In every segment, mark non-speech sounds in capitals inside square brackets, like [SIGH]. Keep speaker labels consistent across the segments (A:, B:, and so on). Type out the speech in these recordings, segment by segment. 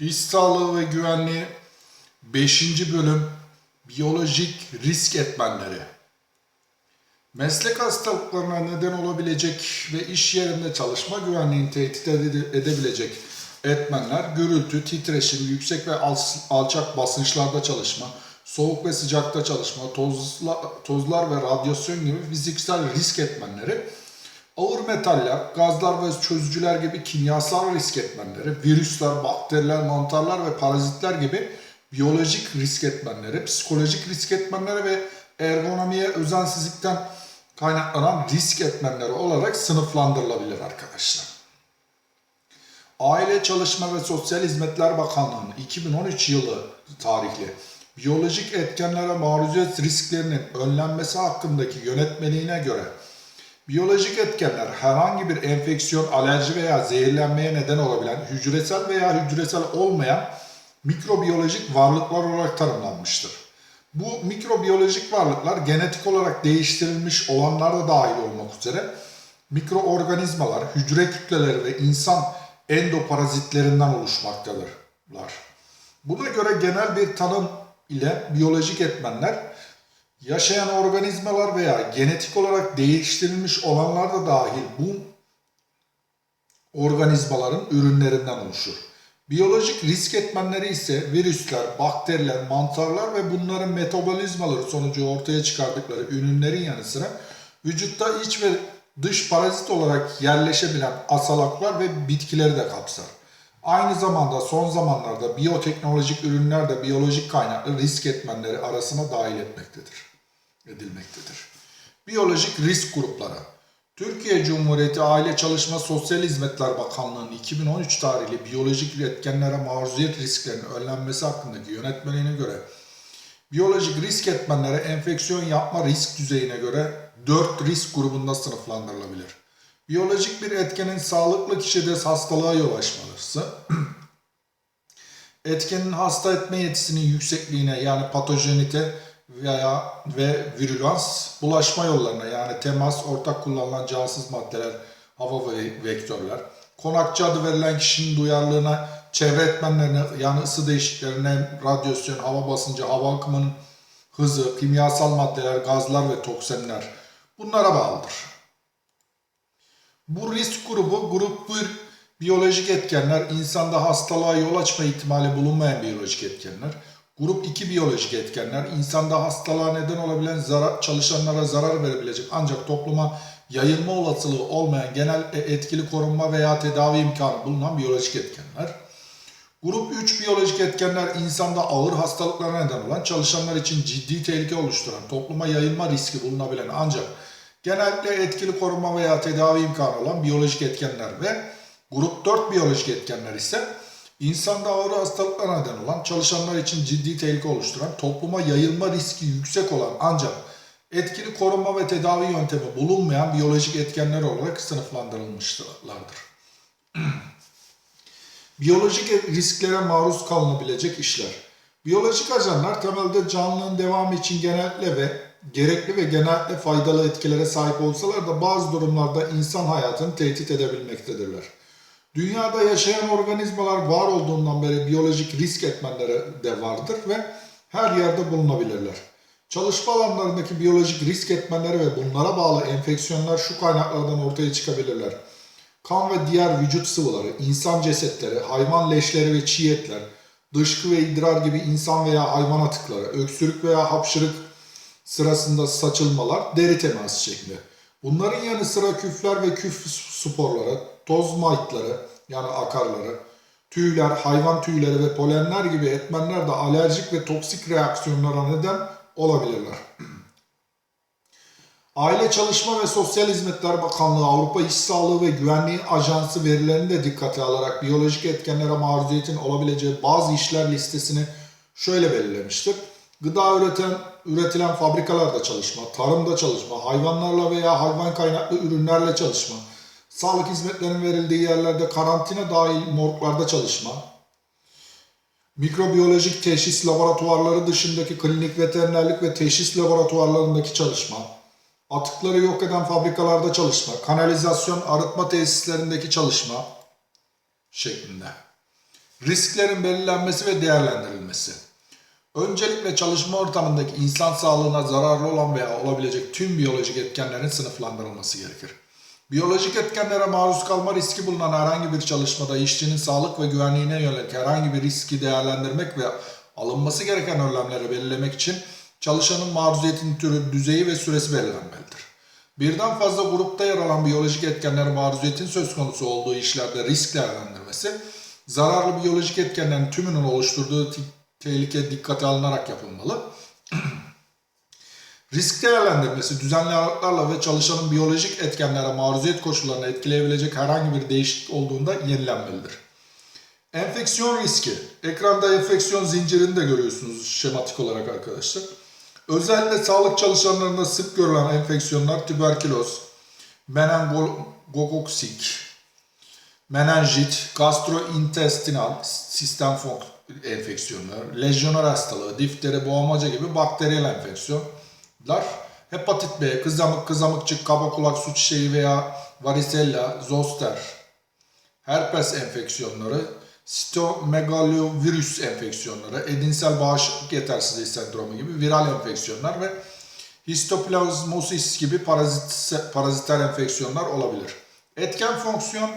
A: İş sağlığı ve güvenliği 5. bölüm biyolojik risk etmenleri. Meslek hastalıklarına neden olabilecek ve iş yerinde çalışma güvenliğini tehdit ede- edebilecek etmenler gürültü, titreşim, yüksek ve al- alçak basınçlarda çalışma, soğuk ve sıcakta çalışma, tozla, tozlar ve radyasyon gibi fiziksel risk etmenleri, ağır metaller, gazlar ve çözücüler gibi kimyasal risk etmenleri, virüsler, bakteriler, mantarlar ve parazitler gibi biyolojik risk etmenleri, psikolojik risk etmenleri ve ergonomiye özensizlikten kaynaklanan risk etmenleri olarak sınıflandırılabilir arkadaşlar. Aile Çalışma ve Sosyal Hizmetler Bakanlığı'nın 2013 yılı tarihli biyolojik etkenlere maruziyet risklerinin önlenmesi hakkındaki yönetmeliğine göre Biyolojik etkenler herhangi bir enfeksiyon, alerji veya zehirlenmeye neden olabilen hücresel veya hücresel olmayan mikrobiyolojik varlıklar olarak tanımlanmıştır. Bu mikrobiyolojik varlıklar genetik olarak değiştirilmiş olanlar da dahil olmak üzere mikroorganizmalar, hücre kütleleri ve insan endoparazitlerinden oluşmaktadırlar. Buna göre genel bir tanım ile biyolojik etmenler yaşayan organizmalar veya genetik olarak değiştirilmiş olanlar da dahil bu organizmaların ürünlerinden oluşur. Biyolojik risk etmenleri ise virüsler, bakteriler, mantarlar ve bunların metabolizmaları sonucu ortaya çıkardıkları ürünlerin yanı sıra vücutta iç ve dış parazit olarak yerleşebilen asalaklar ve bitkileri de kapsar. Aynı zamanda son zamanlarda biyoteknolojik ürünler de biyolojik kaynaklı risk etmenleri arasına dahil etmektedir edilmektedir. Biyolojik risk grupları. Türkiye Cumhuriyeti Aile Çalışma Sosyal Hizmetler Bakanlığı'nın 2013 tarihli biyolojik etkenlere maruziyet risklerinin önlenmesi hakkındaki yönetmeliğine göre biyolojik risk etmenlere enfeksiyon yapma risk düzeyine göre 4 risk grubunda sınıflandırılabilir. Biyolojik bir etkenin sağlıklı kişide hastalığa yol açması, [CLEARS THROAT] etkenin hasta etme yetisinin yüksekliğine yani patojenite veya ve virülans bulaşma yollarına yani temas, ortak kullanılan cansız maddeler, hava ve vektörler, konakçı adı verilen kişinin duyarlılığına, çevre etmenlerine yani ısı değişikliklerine, radyasyon, hava basıncı, hava akımının hızı, kimyasal maddeler, gazlar ve toksinler bunlara bağlıdır. Bu risk grubu grup 1 biyolojik etkenler insanda hastalığa yol açma ihtimali bulunmayan biyolojik etkenler. Grup 2 biyolojik etkenler insanda hastalığa neden olabilen zarar, çalışanlara zarar verebilecek ancak topluma yayılma olasılığı olmayan genel e, etkili korunma veya tedavi imkanı bulunan biyolojik etkenler. Grup 3 biyolojik etkenler insanda ağır hastalıklara neden olan çalışanlar için ciddi tehlike oluşturan topluma yayılma riski bulunabilen ancak genellikle etkili korunma veya tedavi imkanı olan biyolojik etkenler ve grup 4 biyolojik etkenler ise insanda ağır hastalıklara neden olan çalışanlar için ciddi tehlike oluşturan topluma yayılma riski yüksek olan ancak etkili korunma ve tedavi yöntemi bulunmayan biyolojik etkenler olarak sınıflandırılmışlardır. [CLEARS THROAT] Biyolojik risklere maruz kalınabilecek işler. Biyolojik ajanlar temelde canlının devamı için genellikle ve gerekli ve genellikle faydalı etkilere sahip olsalar da bazı durumlarda insan hayatını tehdit edebilmektedirler. Dünyada yaşayan organizmalar var olduğundan beri biyolojik risk etmenleri de vardır ve her yerde bulunabilirler. Çalışma alanlarındaki biyolojik risk etmenleri ve bunlara bağlı enfeksiyonlar şu kaynaklardan ortaya çıkabilirler. Kan ve diğer vücut sıvıları, insan cesetleri, hayvan leşleri ve çiğ etler, dışkı ve idrar gibi insan veya hayvan atıkları, öksürük veya hapşırık sırasında saçılmalar deri teması şeklinde. Bunların yanı sıra küfler ve küf sporları, toz maytları yani akarları, tüyler, hayvan tüyleri ve polenler gibi etmenler de alerjik ve toksik reaksiyonlara neden olabilirler. [CLEARS THROAT] Aile Çalışma ve Sosyal Hizmetler Bakanlığı Avrupa İş Sağlığı ve Güvenliği Ajansı verilerini de dikkate alarak biyolojik etkenlere maruziyetin olabileceği bazı işler listesini şöyle belirlemiştir. Gıda üreten, üretilen fabrikalarda çalışma, tarımda çalışma, hayvanlarla veya hayvan kaynaklı ürünlerle çalışma, sağlık hizmetlerinin verildiği yerlerde karantina dahil morglarda çalışma, mikrobiyolojik teşhis laboratuvarları dışındaki klinik veterinerlik ve teşhis laboratuvarlarındaki çalışma, atıkları yok eden fabrikalarda çalışma, kanalizasyon arıtma tesislerindeki çalışma şeklinde. Risklerin belirlenmesi ve değerlendirilmesi. Öncelikle çalışma ortamındaki insan sağlığına zararlı olan veya olabilecek tüm biyolojik etkenlerin sınıflandırılması gerekir. Biyolojik etkenlere maruz kalma riski bulunan herhangi bir çalışmada işçinin sağlık ve güvenliğine yönelik herhangi bir riski değerlendirmek ve alınması gereken önlemleri belirlemek için çalışanın maruziyetinin türü, düzeyi ve süresi belirlenmelidir. Birden fazla grupta yer alan biyolojik etkenlere maruziyetin söz konusu olduğu işlerde risk değerlendirmesi, zararlı biyolojik etkenlerin tümünün oluşturduğu te- tehlike dikkate alınarak yapılmalı. [CLEARS THROAT] Risk değerlendirmesi düzenli aralıklarla ve çalışanın biyolojik etkenlere maruziyet koşullarını etkileyebilecek herhangi bir değişiklik olduğunda yenilenmelidir. Enfeksiyon riski. Ekranda enfeksiyon zincirini de görüyorsunuz şematik olarak arkadaşlar. Özellikle sağlık çalışanlarında sık görülen enfeksiyonlar tüberküloz, meningokoksik, menenjit, gastrointestinal sistem enfeksiyonları, lejyoner hastalığı, difteri, boğmaca gibi bakteriyel enfeksiyonlar, hepatit B, kızamık, kızamıkçık, kaba kulak su çiçeği veya varicella, zoster, herpes enfeksiyonları, sitomegalovirüs enfeksiyonları, edinsel bağışıklık yetersizliği sendromu gibi viral enfeksiyonlar ve histoplazmosis gibi parazit, paraziter enfeksiyonlar olabilir. Etken fonksiyon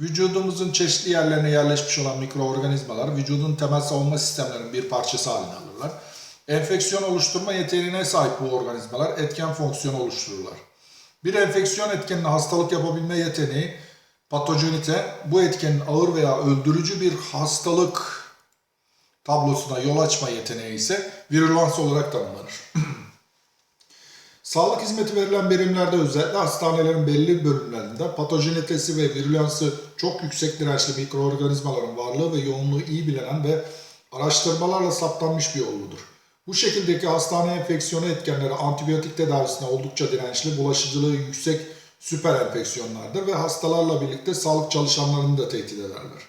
A: vücudumuzun çeşitli yerlerine yerleşmiş olan mikroorganizmalar vücudun temel savunma sistemlerinin bir parçası haline alırlar. Enfeksiyon oluşturma yeteneğine sahip bu organizmalar etken fonksiyon oluştururlar. Bir enfeksiyon etkenine hastalık yapabilme yeteneği patojenite bu etkenin ağır veya öldürücü bir hastalık tablosuna yol açma yeteneği ise virülans olarak tanımlanır. [CLEARS THROAT] Sağlık hizmeti verilen birimlerde özellikle hastanelerin belli bölümlerinde patojenitesi ve virülansı çok yüksek dirençli mikroorganizmaların varlığı ve yoğunluğu iyi bilinen ve araştırmalarla saptanmış bir olgudur. Bu şekildeki hastane enfeksiyonu etkenleri antibiyotik tedavisine oldukça dirençli, bulaşıcılığı yüksek süper enfeksiyonlardır ve hastalarla birlikte sağlık çalışanlarını da tehdit ederler.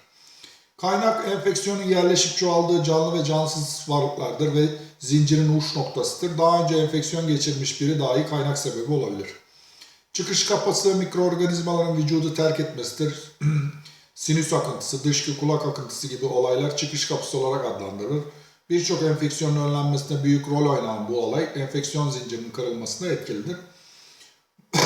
A: Kaynak enfeksiyonun yerleşip çoğaldığı canlı ve cansız varlıklardır ve zincirin uç noktasıdır. Daha önce enfeksiyon geçirmiş biri dahi kaynak sebebi olabilir. Çıkış kapısı mikroorganizmaların vücudu terk etmesidir. [CLEARS THROAT] Sinüs akıntısı, dışkı kulak akıntısı gibi olaylar çıkış kapısı olarak adlandırılır. Birçok enfeksiyonun önlenmesinde büyük rol oynayan bu olay enfeksiyon zincirinin kırılmasına etkilidir. [COUGHS]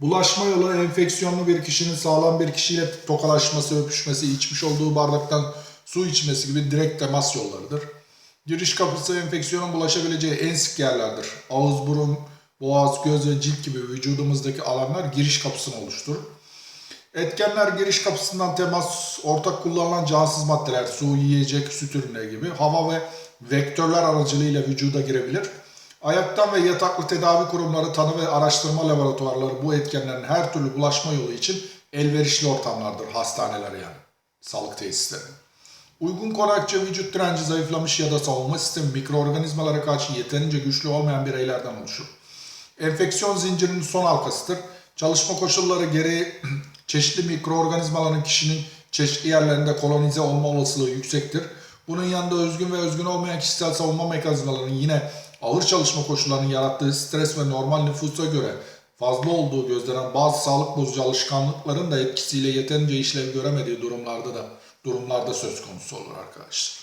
A: Bulaşma yolu enfeksiyonlu bir kişinin sağlam bir kişiyle tokalaşması, öpüşmesi, içmiş olduğu bardaktan su içmesi gibi direkt temas yollarıdır. Giriş kapısı enfeksiyonun bulaşabileceği en sık yerlerdir. Ağız, burun, boğaz, göz ve cilt gibi vücudumuzdaki alanlar giriş kapısını oluşturur. Etkenler giriş kapısından temas, ortak kullanılan cansız maddeler, su, yiyecek, süt ürünleri gibi hava ve vektörler aracılığıyla vücuda girebilir. Ayaktan ve yataklı tedavi kurumları, tanı ve araştırma laboratuvarları bu etkenlerin her türlü bulaşma yolu için elverişli ortamlardır. Hastaneler yani, sağlık tesisleri. Uygun konakçı vücut direnci zayıflamış ya da savunma sistemi mikroorganizmalara karşı yeterince güçlü olmayan bireylerden oluşur. Enfeksiyon zincirinin son halkasıdır. Çalışma koşulları gereği [CLEARS THROAT] çeşitli mikroorganizmaların kişinin çeşitli yerlerinde kolonize olma olasılığı yüksektir. Bunun yanında özgün ve özgün olmayan kişisel savunma mekanizmalarının yine ağır çalışma koşullarının yarattığı stres ve normal nüfusa göre fazla olduğu gözlenen bazı sağlık bozucu alışkanlıkların da etkisiyle yeterince işlev göremediği durumlarda da durumlarda söz konusu olur arkadaşlar.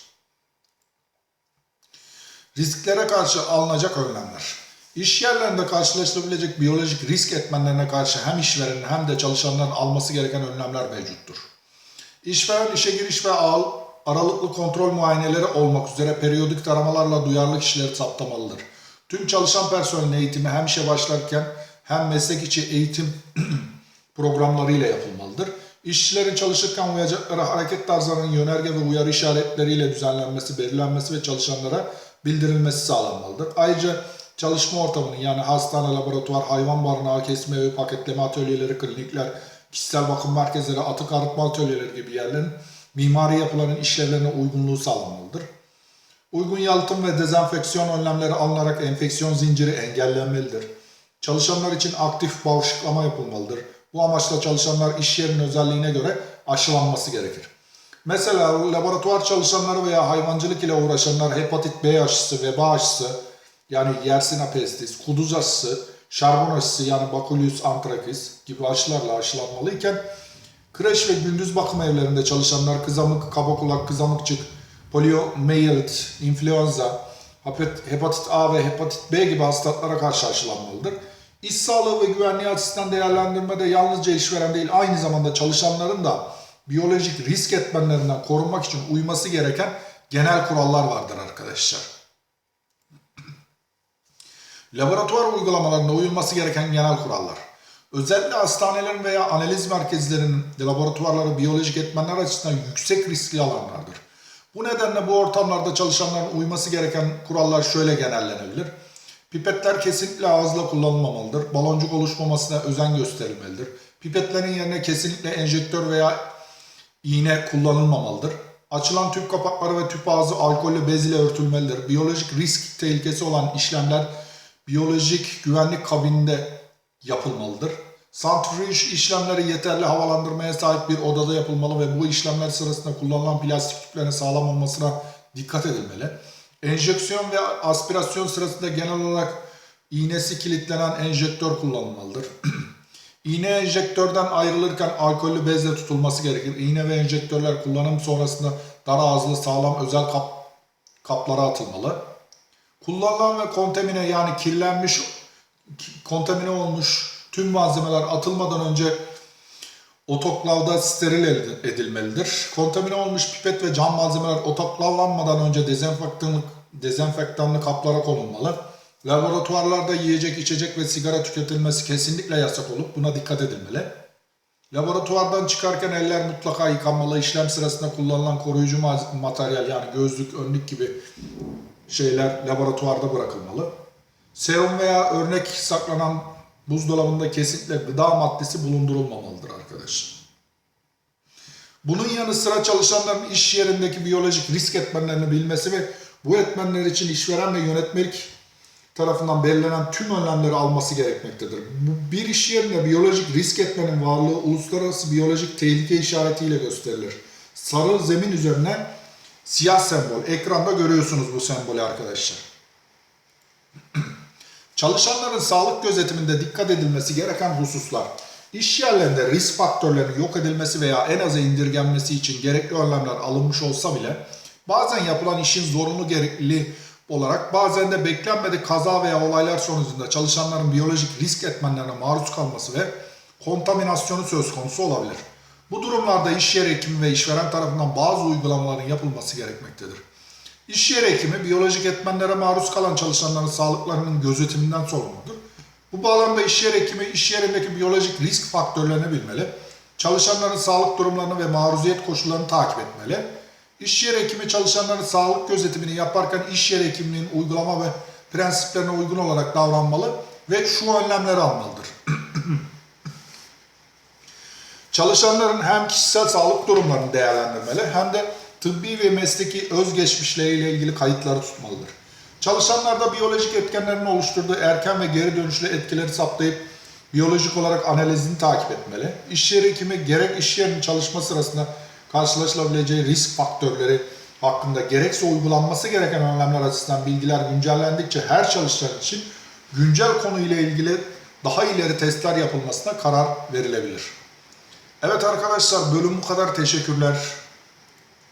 A: Risklere karşı alınacak önlemler. İş yerlerinde karşılaşılabilecek biyolojik risk etmenlerine karşı hem işverenin hem de çalışanların alması gereken önlemler mevcuttur. İşveren işe giriş ve al, aralıklı kontrol muayeneleri olmak üzere periyodik taramalarla duyarlı kişileri saptamalıdır. Tüm çalışan personelin eğitimi hem işe başlarken hem meslek içi eğitim [CLEARS THROAT] programlarıyla yapılmalıdır. İşçilerin çalışırken uyacakları hareket tarzlarının yönerge ve uyarı işaretleriyle düzenlenmesi, belirlenmesi ve çalışanlara bildirilmesi sağlanmalıdır. Ayrıca çalışma ortamının yani hastane, laboratuvar, hayvan barınağı, kesme ve paketleme atölyeleri, klinikler, kişisel bakım merkezleri, atık arıtma atölyeleri gibi yerlerin mimari yapıların işlevlerine uygunluğu sağlanmalıdır. Uygun yalıtım ve dezenfeksiyon önlemleri alınarak enfeksiyon zinciri engellenmelidir. Çalışanlar için aktif bağışıklama yapılmalıdır. Bu amaçla çalışanlar iş yerinin özelliğine göre aşılanması gerekir. Mesela laboratuvar çalışanları veya hayvancılık ile uğraşanlar hepatit B aşısı, veba aşısı yani Yersinia pestis, kuduz aşısı, şarbon aşısı yani Baculosis anthracis gibi aşılarla aşılanmalıyken Kreş ve gündüz bakım evlerinde çalışanlar kızamık, kaba kulak, kızamıkçık, poliomiyelit, influenza, hepat- hepatit A ve hepatit B gibi hastalıklara karşı aşılanmalıdır. İş sağlığı ve güvenliği açısından değerlendirmede yalnızca işveren değil aynı zamanda çalışanların da biyolojik risk etmenlerinden korunmak için uyması gereken genel kurallar vardır arkadaşlar. Laboratuvar uygulamalarında uyulması gereken genel kurallar. Özellikle hastanelerin veya analiz merkezlerinin laboratuvarları biyolojik etmenler açısından yüksek riskli alanlardır. Bu nedenle bu ortamlarda çalışanların uyması gereken kurallar şöyle genellenebilir. Pipetler kesinlikle ağızla kullanılmamalıdır. Baloncuk oluşmamasına özen gösterilmelidir. Pipetlerin yerine kesinlikle enjektör veya iğne kullanılmamalıdır. Açılan tüp kapakları ve tüp ağzı alkollü bez ile örtülmelidir. Biyolojik risk tehlikesi olan işlemler biyolojik güvenlik kabininde yapılmalıdır. Santrifüj işlemleri yeterli havalandırmaya sahip bir odada yapılmalı ve bu işlemler sırasında kullanılan plastik tüplerin sağlam olmasına dikkat edilmeli. Enjeksiyon ve aspirasyon sırasında genel olarak iğnesi kilitlenen enjektör kullanılmalıdır. [CLEARS THROAT] İğne enjektörden ayrılırken alkollü bezle tutulması gerekir. İğne ve enjektörler kullanım sonrasında dar ağızlı sağlam özel kap, kaplara atılmalı. Kullanılan ve kontamine yani kirlenmiş, kontamine olmuş tüm malzemeler atılmadan önce otoklavda steril edilmelidir. Kontamine olmuş pipet ve cam malzemeler otoklavlanmadan önce dezenfektanlık, dezenfektanlı kaplara konulmalı. Laboratuvarlarda yiyecek, içecek ve sigara tüketilmesi kesinlikle yasak olup buna dikkat edilmeli. Laboratuvardan çıkarken eller mutlaka yıkanmalı. İşlem sırasında kullanılan koruyucu materyal yani gözlük, önlük gibi şeyler laboratuvarda bırakılmalı. Serum veya örnek saklanan buzdolabında kesinlikle gıda maddesi bulundurulmamalıdır arkadaşlar. Bunun yanı sıra çalışanların iş yerindeki biyolojik risk etmenlerini bilmesi ve bu etmenler için işveren ve yönetmelik tarafından belirlenen tüm önlemleri alması gerekmektedir. Bir iş yerinde biyolojik risk etmenin varlığı uluslararası biyolojik tehlike işaretiyle gösterilir. Sarı zemin üzerine siyah sembol. Ekranda görüyorsunuz bu sembolü arkadaşlar. [CLEARS THROAT] Çalışanların sağlık gözetiminde dikkat edilmesi gereken hususlar. İş yerlerinde risk faktörlerinin yok edilmesi veya en aza indirgenmesi için gerekli önlemler alınmış olsa bile bazen yapılan işin zorunlu gerekli olarak bazen de beklenmedik kaza veya olaylar sonucunda çalışanların biyolojik risk etmenlerine maruz kalması ve kontaminasyonu söz konusu olabilir. Bu durumlarda iş yeri hekimi ve işveren tarafından bazı uygulamaların yapılması gerekmektedir. İş yeri hekimi biyolojik etmenlere maruz kalan çalışanların sağlıklarının gözetiminden sorumludur. Bu bağlamda iş yeri hekimi iş yerindeki biyolojik risk faktörlerini bilmeli, çalışanların sağlık durumlarını ve maruziyet koşullarını takip etmeli. İş yeri hekimi çalışanların sağlık gözetimini yaparken iş yeri hekimliğinin uygulama ve prensiplerine uygun olarak davranmalı ve şu önlemleri almalıdır. Çalışanların hem kişisel sağlık durumlarını değerlendirmeli hem de tıbbi ve mesleki özgeçmişleriyle ilgili kayıtları tutmalıdır. Çalışanlarda biyolojik etkenlerin oluşturduğu erken ve geri dönüşlü etkileri saptayıp biyolojik olarak analizini takip etmeli. İş yeri hekimi gerek iş yerinin çalışma sırasında karşılaşılabileceği risk faktörleri hakkında gerekse uygulanması gereken önlemler açısından bilgiler güncellendikçe her çalışan için güncel konuyla ilgili daha ileri testler yapılmasına karar verilebilir. Evet arkadaşlar bölüm bu kadar. Teşekkürler.